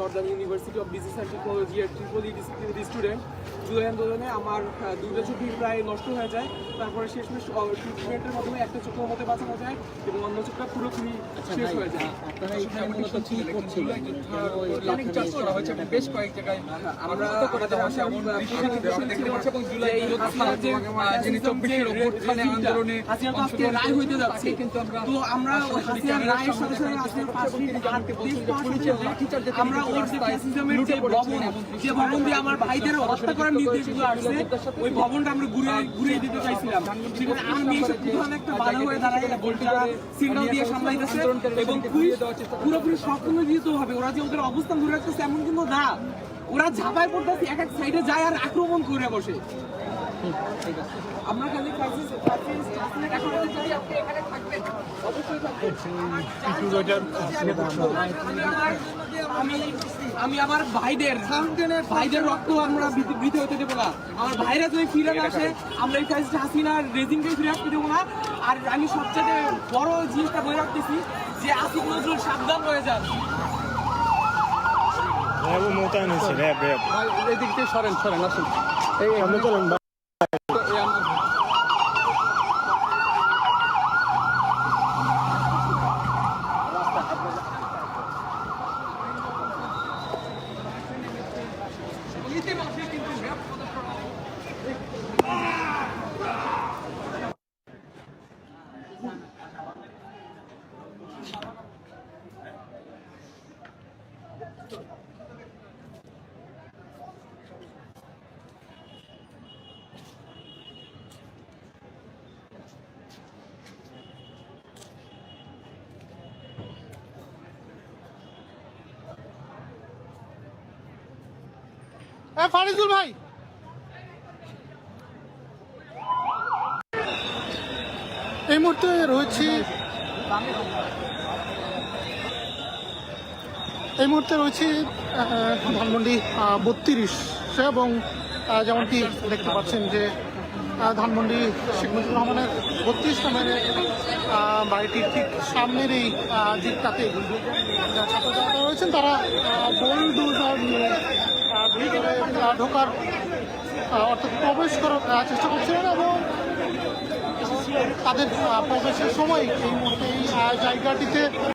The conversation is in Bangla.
Northern university of business and technology এর ট্রিপল ই স্টুডেন্ট জুলাই আন্দোলনে আমার দুটো চোখই প্রায় নষ্ট হয়ে যায়। তারপরে শেষমেশ ট্রিটমেন্টের মাধ্যমে একটা চোখ মতে বাঁচানো যায় এবং অন্য চোখটা পুরোপুরি শেষ হয়ে যায়। বেশ কয়েক জায়গায় আমরা আমরা আমরা যে যে ভবন যে ভবন দিয়ে আমার ভাইদের হত্যা করার নির্দেশগুলো আসছে, ওই ভবনটা আমরা ঘুরে দিতে চাইছিলাম। আমি এসে প্রধান একটা বাধা হয়ে দাঁড়াই যারা সিগন্যাল দিয়ে সামলাইতেছে এবং পুরোপুরি সক্ষম দিতে হবে ওরা যে ওদের অবস্থান ধরে রাখতেছে এমন কিন্তু না। ওরা ঝাঁপায় পড়তেছে, এক এক সাইডে যায় আর আক্রমণ করে বসে। আমরা খালি ক্রাইসিস ক্রাইসিস এখন যদি আপনি এখানে থাকবেন অবশ্যই থাকবেন। আমি আমি আমার ভাইদের ভাইদের রক্ত আমরা বৃদ্ধি হতে দেবো না। আমার ভাইরা যদি ফিরে আসে আমরা এই ফ্যাসিস্ট হাসিনার রেজিমকে ফিরে আসতে দেবো না। আর আমি সবচেয়ে বড় জিনিসটা বলে রাখতেছি যে আসিফ নজরুল সাবধান হয়ে যান। র্যাবও মোতায়েন হয়েছে র্যাব র্যাব। ভাই, এই থেকে সরেন সরেন আসুন। এই চলেন 見て ফারিজুল ভাই। এই মুহূর্তে রয়েছি এই মুহূর্তে রয়েছি ধানমন্ডি বত্রিশ এবং যেমনটি দেখতে পাচ্ছেন যে ধানমন্ডি শেখ মুজিবুর রহমানের বত্রিশ নামের বাড়িটির ঠিক সামনের এই দিকটাতে যারা ছাত্র জনতা রয়েছেন তারা আহ, ঢোকার অর্থাৎ প্রবেশ করার চেষ্টা করছিলেন এবং তাদের প্রবেশের সময় এই মুহূর্তে এই জায়গাটিতে